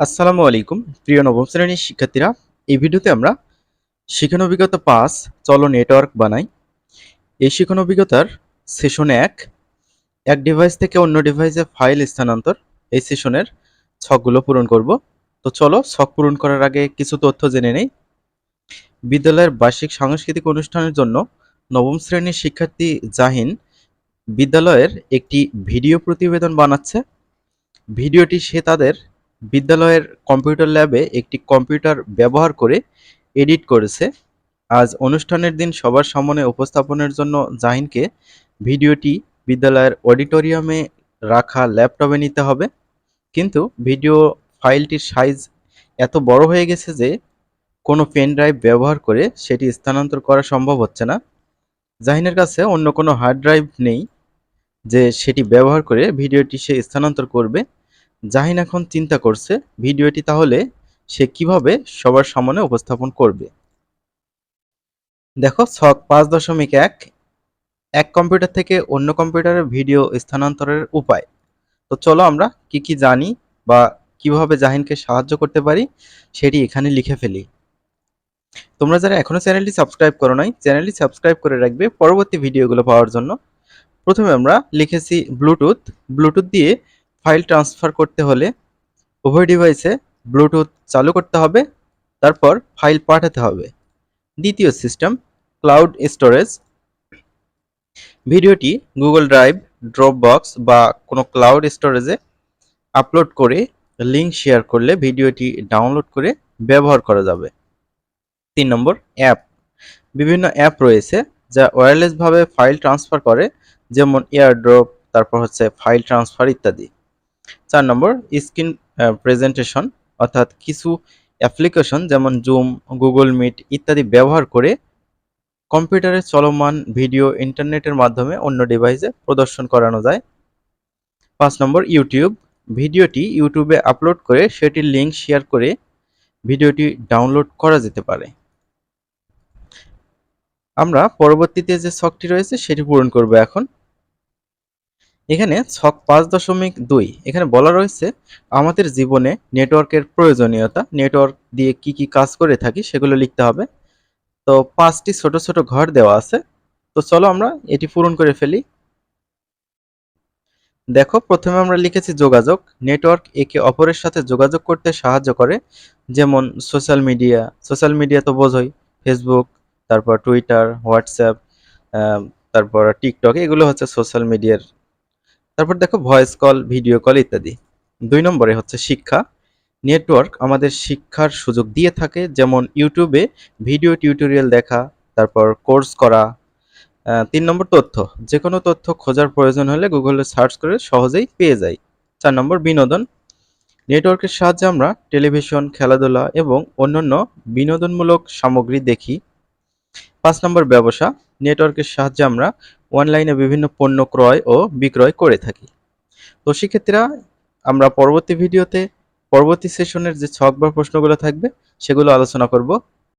আসসালামু আলাইকুম, প্রিয় নবম শ্রেণির শিক্ষার্থীরা। এই ভিডিওতে আমরা শিক্ষণ অভিজ্ঞতা পাস চলো নেটওয়ার্ক বানাই। এই শিক্ষণ অভিজ্ঞতার সেশন এক এক ডিভাইস থেকে অন্য ডিভাইসে ফাইল স্থানান্তর। এই সেশনের ছকগুলো পূরণ করব। তো চলো ছক পূরণ করার আগে কিছু তথ্য জেনে নেই। বিদ্যালয়ের বার্ষিক সাংস্কৃতিক অনুষ্ঠানের জন্য নবম শ্রেণির শিক্ষার্থী জাহিন বিদ্যালয়ের একটি ভিডিও প্রতিবেদন বানাচ্ছে। ভিডিওটি সে তাদের বিদ্যালয়ের কম্পিউটার ল্যাবে একটি কম্পিউটার ব্যবহার করে এডিট করেছে। আজ অনুষ্ঠানের দিন সবার সামনে উপস্থাপনের জন্য জাহিনকে ভিডিওটি বিদ্যালয়ের অডিটোরিয়ামে রাখা ল্যাপটপে নিতে হবে। কিন্তু ভিডিও ফাইলটির সাইজ এত বড় হয়ে গেছে যে কোনো পেন ড্রাইভ ব্যবহার করে সেটি স্থানান্তর করা সম্ভব হচ্ছে না। জাহিনের কাছে অন্য কোনো হার্ড ড্রাইভ নেই যে সেটি ব্যবহার করে ভিডিওটি সে স্থানান্তর করবে। জাহিন এখন চিন্তা করছে ভিডিওটি তাহলে সে কীভাবে সবার সামনে উপস্থাপন করবে। দেখো, ছক পাঁচ দশমিক এক এক কম্পিউটার থেকে অন্য কম্পিউটারে ভিডিও স্থানান্তরের উপায়। তো চলো আমরা কি কি জানি বা কীভাবে জাহিনকে সাহায্য করতে পারি সেটি এখানে লিখে ফেলি। তোমরা যারা এখনও চ্যানেলটি সাবস্ক্রাইব করো নাই, চ্যানেলটি সাবস্ক্রাইব করে রাখবে পরবর্তী ভিডিওগুলো পাওয়ার জন্য। প্রথমে আমরা লিখেছি ব্লুটুথ। ব্লুটুথ দিয়ে ফাইল ট্রান্সফার করতে হলে উভয় ডিভাইসে ব্লুটুথ চালু করতে হবে, তারপর ফাইল পাঠাতে হবে। দ্বিতীয় সিস্টেম ক্লাউড স্টোরেজ ভিডিওটি গুগল ড্রাইভ ড্রপবক্স বা কোনো ক্লাউড স্টোরেজে আপলোড করে লিঙ্ক শেয়ার করলে ভিডিওটি ডাউনলোড করে ব্যবহার করা যাবে। তিন নম্বর অ্যাপ বিভিন্ন অ্যাপ রয়েছে যা ওয়্যারলেসভাবে ফাইল ট্রান্সফার করে, যেমন এয়ারড্রপ তারপর হচ্ছে ফাইল ট্রান্সফার ইত্যাদি। চার নম্বর, স্ক্রিন প্রেজেন্টেশন অর্থাৎ কিছু অ্যাপ্লিকেশন যেমন জুম গুগল মিট ইত্যাদি ব্যবহার করে কম্পিউটারে চলমান ভিডিও ইন্টারনেটের মাধ্যমে অন্য ডিভাইসে প্রদর্শন করানো যায়। পাঁচ নম্বর ইউটিউব ভিডিওটি ইউটিউবে আপলোড করে সেটির লিঙ্ক শেয়ার করে ভিডিওটি ডাউনলোড করা যেতে পারে। আমরা পরবর্তীতে যে ছকটি রয়েছে, সেটি পূরণ করব এখন। এখানে ছক পাঁচ দশমিক দুই। এখানে বলা রয়েছে, আমাদের জীবনে নেটওয়ার্কের প্রয়োজনীয়তা, নেটওয়ার্ক দিয়ে কি কি কাজ করে থাকি সেগুলো লিখতে হবে। তো পাঁচটি ছোট ছোট ঘর দেওয়া আছে। তো চলো আমরা এটি পূরণ করে ফেলি। দেখো, প্রথমে আমরা লিখেছি যোগাযোগ। নেটওয়ার্ক একে অপরের সাথে যোগাযোগ করতে সাহায্য করে। যেমন সোশ্যাল মিডিয়া সোশ্যাল মিডিয়া তো বোঝই, ফেসবুক, তারপর টুইটার, হোয়াটসঅ্যাপ তারপর টিকটক, এগুলো হচ্ছে সোশ্যাল মিডিয়ার তারপর দেখো ভয়েস কল ভিডিও কল ইত্যাদি। দুই নম্বরে হচ্ছে শিক্ষা। নেটওয়ার্ক আমাদের শিক্ষার সুযোগ দিয়ে থাকে, যেমন ইউটিউবে ভিডিও টিউটোরিয়াল দেখা, তারপর কোর্স করা। তিন নম্বর তথ্য যে কোনো তথ্য খোঁজার প্রয়োজন হলে গুগলে সার্চ করে সহজেই পেয়ে যাই। চার নম্বর বিনোদন নেটওয়ার্কের সাহায্যে আমরা টেলিভিশন খেলাধুলা এবং অন্যান্য বিনোদনমূলক সামগ্রী দেখি। পাঁচ নম্বর ব্যবসা, নেটওয়ার্কের সাহায্যে আমরা অনলাইনে বিভিন্ন পণ্য ক্রয় ও বিক্রয় করে থাকি। তো সেক্ষেত্রে আমরা পরবর্তী ভিডিওতে, পরবর্তী সেশনের যে ছক বা প্রশ্নগুলো থাকবে, সেগুলো আলোচনা করব।